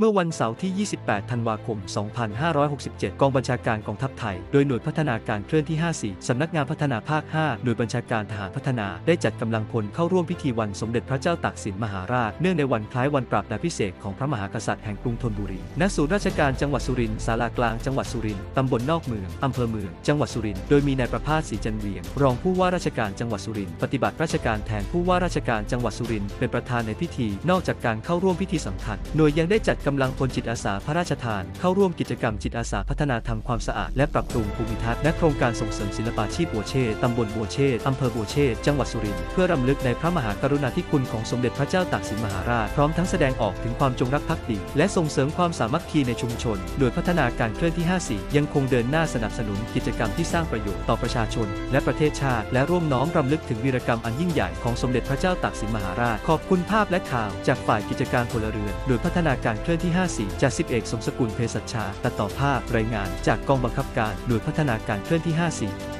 เมื่อวันเสาร์ที่ 28 ธันวาคม 2567 กองบัญชาการกองทัพไทย โดยหน่วยพัฒนาการเคลื่อนที่ 54 สำนักงานพัฒนาภาค 5 หน่วยบัญชาการทหารพัฒนา ได้จัดกำลังพลเข้าร่วมพิธีวันสมเด็จพระเจ้าตากสินมหาราช เนื่องในวันคล้ายวันปราบดาพิเศษของพระมหากษัตริย์แห่งกรุงธนบุรี ณ ศูนย์ราชการจังหวัดสุรินทร์ ศาลากลางจังหวัดสุรินทร์ ตำบลนอกเมือง อำเภอเมือง จังหวัดสุรินทร์ โดยมีนายประภาสศรีจันเวียง รองผู้ว่าราชการจังหวัดสุรินทร์ ปฏิบัติราชการแทนผู้ว่าราชการจังหวัดสุรินทร์ เป็นประธานในพิธี นอกจากการเข้าร่วมพิธีสำคัญ หน่วยยังได้จัดกำลังพลจิตอาสาพระราชทาน เข้าร่วมกิจกรรมจิตอาสาพัฒนาทำความสะอาดและปรับปรุงภูมิทัศน์และโครงการส่งเสริมศิลปาชีพบัวเชษตำบลบัวเชษอำเภอบัวเชษจังหวัดสุรินทร์เพื่อรำลึกในพระมหากรุณาธิคุณของสมเด็จพระเจ้าตากสินมหาราช พร้อมทั้งแสดงออกถึงความจงรักภักดีและส่งเสริมความสามัคคีในชุมชน โดยพัฒนาการเคลื่อนที่ 54 ยังคงเดินหน้าสนับสนุนกิจกรรมที่สร้างประโยชน์ต่อประชาชน และประเทศชาติ และร่วมน้อมรำลึกถึงวีรกรรมอันยิ่งใหญ่ของสมเด็จพระเจ้าตากสินมหาราช ขอบคุณภาพและข่าวจากฝ่ายกิจการพลเรือน โดยพัฒนาการเคลื่อนที่ 54จากสิบเอกสมสกุลเภสัชชา ตัดต่อภาพรายงานจากกองบังคับการหน่วยพัฒนาการเคลื่อนที่ 54